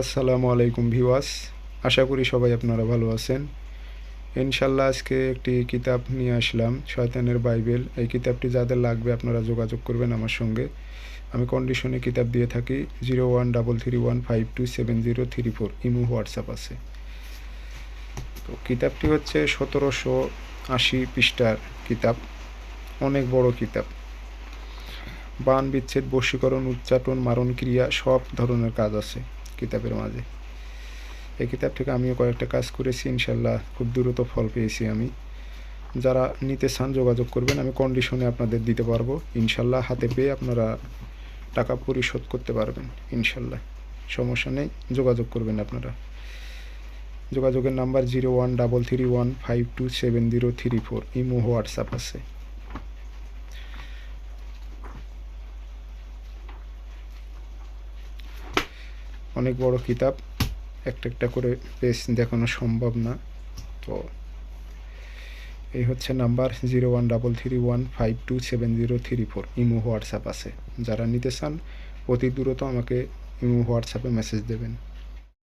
আসসালামু আলাইকুম ভিওয়াস আশা করি সবাই আপনারা ভালো আছেন। ইনশাল্লাহ আজকে একটি কিতাব নিয়ে আসলাম, শয়তানের বাইবেল। এই কিতাবটি যাদের লাগবে আপনারা যোগাযোগ করবেন আমার সঙ্গে। আমি কন্ডিশনে কিতাব দিয়ে থাকি zero one double three one five two seven zero three four Imo, WhatsApp আছে। তো কিতাবটি হচ্ছে সতেরোশো আশি পৃষ্ঠার কিতাব। অনেক বড় কিতাব। বান, বিচ্ছেদ, বশীকরণ উচ্চাটন মারণ ক্রিয়া সব ধরনের কাজ আছে। কিতাবের মাঝে। এই কিতাব থেকে আমিও কয়েকটা কাজ করেছি, ইনশাল্লাহ খুব দ্রুত ফল পেয়েছি আমি। যারা নিতে চান যোগাযোগ করবেন, আমি কন্ডিশনে আপনাদের দিতে পারব। ইনশাল্লাহ হাতে পেয়ে আপনারা টাকা পরিশোধ করতে পারবেন, ইনশাল্লাহ। সমস্যা নেই, যোগাযোগ করবেন আপনারা। যোগাযোগের number zero one double three one five two seven zero three four, Imo WhatsApp আছে। অনেক বড় কিতাব, একটা একটা করে পেজ দেখানো সম্ভব না। তো এই হচ্ছে number zero one double three one five two seven zero three four Imo WhatsApp আছে। যারা নিতে চান, অতি দ্রুত আমাকে ইমো হোয়াটসঅ্যাপে মেসেজ দেবেন।